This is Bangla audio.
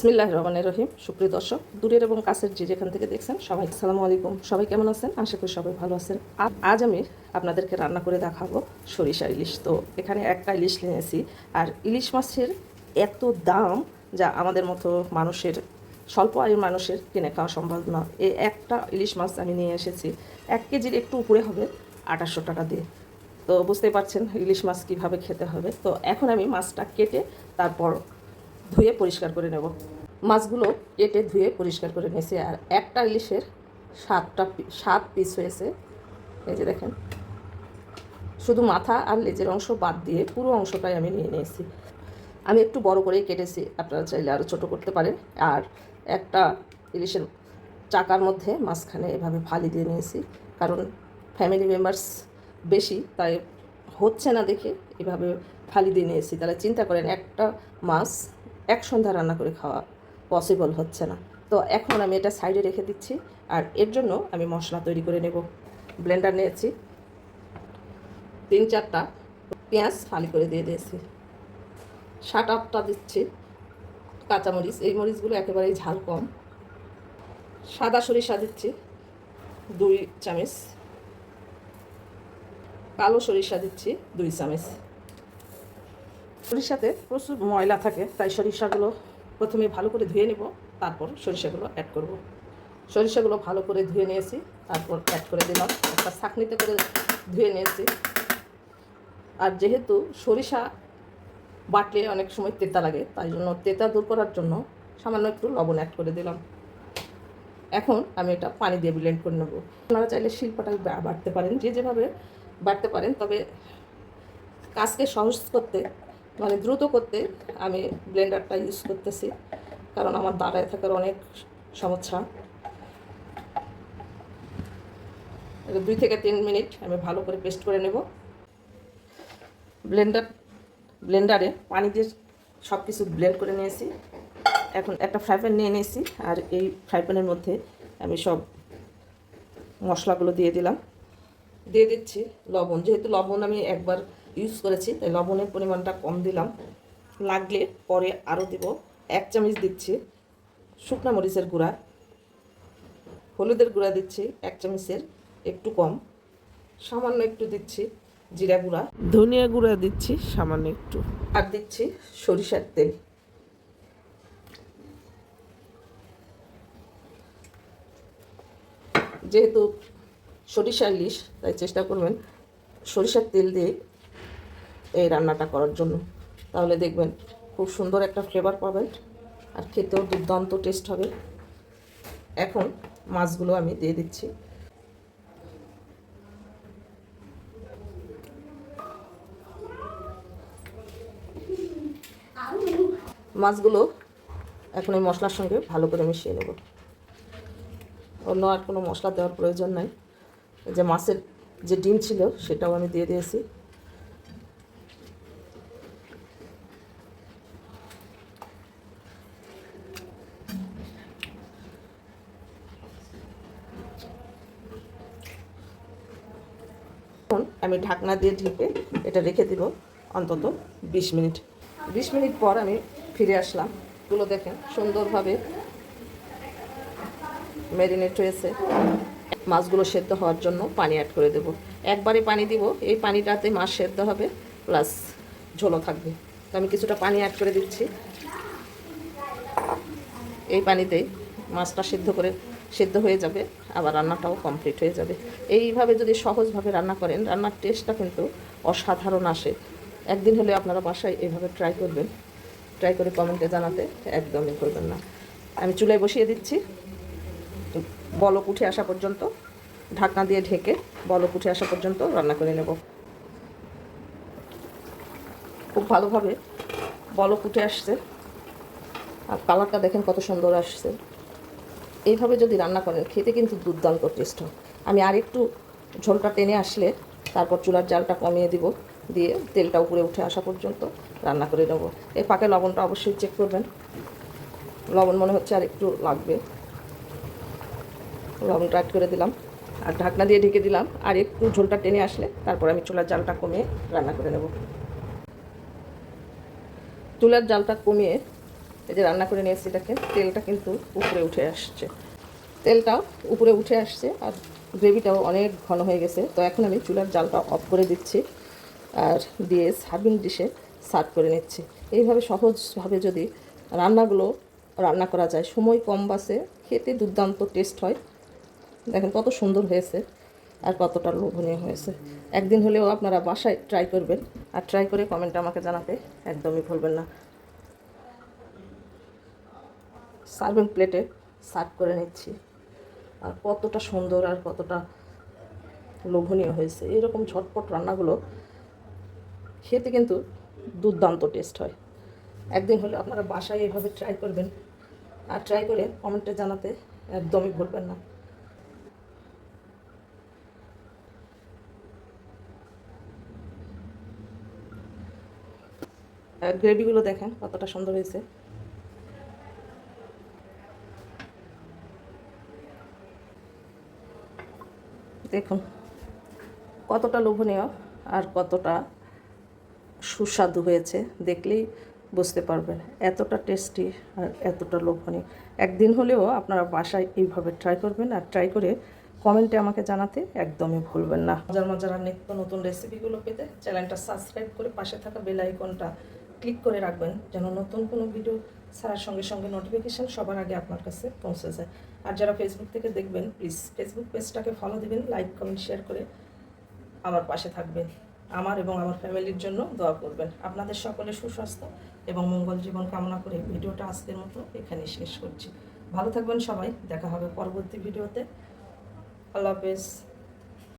বিসমিল্লাহ রহমানের রহিম। সুপ্রিয় দর্শক, দূরের এবং কাছের যে যেখান থেকে দেখছেন সবাই আসসালামু আলাইকুম। সবাই কেমন আছেন? আশা করি সবাই ভালো আছেন। আজ আমি আপনাদেরকে রান্না করে দেখাবো সরিষা ইলিশ। তো এখানে একটা ইলিশ নিয়েছি। আর ইলিশ মাছের এত দাম যা আমাদের মতো মানুষের, স্বল্প আয়ের মানুষের কিনে খাওয়া সম্ভব না। এই একটা ইলিশ মাছ আমি নিয়ে এসেছি। এক কেজির একটু উপরে হবে, আঠাশশো টাকা দিয়ে। তো বুঝতেই পারছেন ইলিশ মাছ কীভাবে খেতে হবে। তো এখন আমি মাছটা কেটে তারপর ধুয়ে পরিষ্কার করে নেব। মাছগুলো কেটে ধুয়ে পরিষ্কার করে নিয়েছি আর একটা ইলিশের সাতটা সাত পিস হয়েছে। এই যে দেখেন। শুধু মাথা আর লেজের অংশ বাদ দিয়ে পুরো অংশটাই আমি নিয়ে নিয়েছি। আমি একটু বড় করেই কেটেছি, আপনারা চাইলে আরও ছোটো করতে পারেন। আর একটা ইলিশের চাকার মধ্যে মাঝখানে এভাবে ফালি দিয়ে নিয়েছি। কারণ ফ্যামিলি মেম্বার্স বেশি, তাই হচ্ছে না দেখে এভাবে ফালি দিয়ে নিয়েছি। তাহলে চিন্তা করেন, একটা মাছ এক সন্ধ্যা রান্না করে খাওয়া পসিবল হচ্ছে না। তো এখন আমি এটা সাইডে রেখে দিচ্ছি আর এর জন্য আমি মশলা তৈরি করে নেব। ব্লেন্ডার নিয়েছি। তিন চারটা পেঁয়াজ ফালি করে দিয়ে দিয়েছি। সাত আটটা দিচ্ছি কাঁচামরিচ। এই মরিচগুলো একেবারেই ঝাল কম। সাদা সরিষা দিচ্ছি দুই চামচ। কালো সরিষা দিচ্ছি দুই চামচ। সরিষাতে প্রচুর ময়লা থাকে, তাই সরিষাগুলো প্রথমে ভালো করে ধুয়ে নেব, তারপর সরিষাগুলো অ্যাড করব। সরিষাগুলো ভালো করে ধুয়ে নিয়েছি, তারপর অ্যাড করে দিলাম। একটা ছাঁকনিতে করে ধুয়ে নিয়েছি। আর যেহেতু সরিষা বাটলে অনেক সময় তেতা লাগে, তাই জন্য তেতা দূর করার জন্য সামান্য একটু লবণ অ্যাড করে দিলাম। এখন আমি এটা পানি দিয়ে ব্লেন্ড করে নেব। আপনারা চাইলে শিল্পটা বাড়তে পারেন, যে যেভাবে বাড়তে পারেন, তবে কাজকে সহজ করতে মানে দ্রুত করতে আমি ব্লেন্ডারটা ইউজ করতেছি, কারণ আমার দাঁড়ায় থাকার অনেক সমস্যা। দুই থেকে তিন মিনিট আমি ভালো করে পেস্ট করে নেব। ব্লেন্ডার, ব্লেন্ডারে পানি দিয়ে সব কিছু ব্লেন্ড করে নিয়েছি। এখন একটা ফ্রাই প্যান নিয়ে নিয়েছি, আর এই ফ্রাই প্যানের মধ্যে আমি সব মশলাগুলো দিয়ে দিলাম। দিয়ে দিচ্ছি লবণ, যেহেতু লবণ আমি একবার ইউজ করেছি তাই লবণের পরিমাণটা কম দিলাম। লাগলে পরে আরও দেব এক চামচ দিচ্ছি শুকনা মরিচের গুঁড়া। হলুদের গুঁড়া দিচ্ছি এক চামচের একটু কম। সামান্য একটু দিচ্ছি জিরা গুঁড়া। ধনিয়া গুঁড়া দিচ্ছি সামান্য একটু। আর দিচ্ছি সরিষার তেল। যেহেতু সরিষা ইলিশ তাই চেষ্টা করবেন সরিষার তেল দিয়ে এই রান্নাটা করার জন্য। তাহলে দেখবেন খুব সুন্দর একটা ফ্লেভার পাবেন আর খেতেও দুর্দান্ত টেস্ট হবে। এখন মাছগুলো আমি দিয়ে দিচ্ছি। মাছগুলো এখন এই মশলার সঙ্গে ভালো করে মিশিয়ে নেব। অন্য আর কোনো মশলা দেওয়ার প্রয়োজন নাই। যে মাছের যে ডিম ছিল সেটাও আমি দিয়ে দিয়েছি। আমি ঢাকনা দিয়ে ঢেকে এটা রেখে দিব অন্তত বিশ মিনিট। বিশ মিনিট পর আমি ফিরে আসলাম। গুলো দেখেন, সুন্দরভাবে ম্যারিনেট হয়েছে। মাছগুলো সেদ্ধ হওয়ার জন্য পানি অ্যাড করে দেব। একবারে পানি দিব, এই পানিটাতে মাছ সেদ্ধ হবে প্লাস ঝোলও থাকবে। তো আমি কিছুটা পানি অ্যাড করে দিচ্ছি। এই পানিতেই মাছটা সিদ্ধ করে সিদ্ধ হয়ে যাবে, আবার রান্নাটাও কমপ্লিট হয়ে যাবে। এইভাবে যদি সহজভাবে রান্না করেন, রান্নার টেস্টটা কিন্তু অসাধারণ আসে। একদিন হলে আপনারা বাসায় এইভাবে ট্রাই করবেন। ট্রাই করে কমেন্টে জানাতে একদমই করবেন না। আমি চুলায় বসিয়ে দিচ্ছি। বলক উঠে আসা পর্যন্ত, ঢাকনা দিয়ে ঢেকে বলক উঠে আসা পর্যন্ত রান্না করে নেব। খুব ভালোভাবে বলক উঠে আসছে। আর কালারটা দেখেন কত সুন্দর আসছে। এইভাবে যদি রান্না করেন, খেতে কিন্তু দুর্দান্ত টেস্ট হয়। আমি আর একটু ঝোলটা টেনে আসলে তারপর চুলার জালটা কমিয়ে দিব, দিয়ে তেলটা উপরে উঠে আসা পর্যন্ত রান্না করে নেব। এই পাকে লবণটা অবশ্যই চেক করবেন। লবণ মনে হচ্ছে আর একটু লাগবে। লবণটা অ্যাড করে দিলাম। আর ঢাকনা দিয়ে ঢেকে দিলাম। আর একটু ঝোলটা টেনে আসলে তারপর আমি চুলার জালটা কমিয়ে রান্না করে নেব। চুলার জালটা কমিয়ে এই যে রান্না করে নিয়েছি দেখেন তেলটা কিন্তু উপরে উঠে আসছে। তেলটাও উপরে উঠে আসছে আর গ্রেভিটাও অনেক ঘন হয়ে গেছে। তো এখন আমি চুলার জালটা অফ করে দিচ্ছি আর দিয়ে সার্ভিং ডিশে সার্ভ করে নিচ্ছি। এইভাবে সহজভাবে যদি রান্নাগুলো রান্না করা যায়, সময় কম বাসে খেতে দুর্দান্ত টেস্ট হয়। দেখেন কত সুন্দর হয়েছে আর কতটা লোভনীয় হয়েছে। একদিন হলেও আপনারা বাসায় ট্রাই করবেন আর ট্রাই করে কমেন্টে আমাকে জানাতে একদমই ভুলবেন না। সার্ভিং প্লেটে সার্ভ করে নিচ্ছি। আর কতটা সুন্দর আর কতটা লোভনীয় হয়েছে। এরকম ঝটপট রান্নাগুলো খেতে কিন্তু দুর্দান্ত টেস্ট হয়। একদিন হলে আপনারা বাসায় এভাবে ট্রাই করবেন। আর ট্রাই করে কমেন্টে জানাতে একদমই ভুলবেন না। গ্রেভিগুলো দেখেন কতটা সুন্দর হয়েছে। দেখুন, কতটা লোভনীয় আর কতটা সুস্বাদু হয়েছে, দেখলেই বুঝতে পারবেন। এতটা টেস্টি আর এতটা লোভনীয়। একদিন হলেও আপনারা বাসায় এইভাবে ট্রাই করবেন আর ট্রাই করে কমেন্টে আমাকে জানাতে একদমই ভুলবেন না। মজার মজার আর নিত্য নতুন রেসিপিগুলো পেতে চ্যানেলটা সাবস্ক্রাইব করে পাশে থাকা বেল আইকনটা ক্লিক করে রাখবেন, যেন নতুন কোনো ভিডিও ছাড়ার সঙ্গে সঙ্গে নোটিফিকেশান সবার আগে আপনার কাছে পৌঁছে যায়। আর যারা ফেসবুক থেকে দেখবেন প্লিজ ফেসবুক পেজটাকে ফলো দিবেন লাইক কমেন্ট শেয়ার করে আমার পাশে থাকবেন। আমার এবং আমার ফ্যামিলির জন্য দোয়া করবেন। আপনাদের সকলে সুস্বাস্থ্য এবং মঙ্গল জীবন কামনা করে ভিডিওটা আজকের মতো এখানে শেষ করছি। ভালো থাকবেন সবাই। দেখা হবে পরবর্তী ভিডিওতে। আল্লাহ হাফেজ।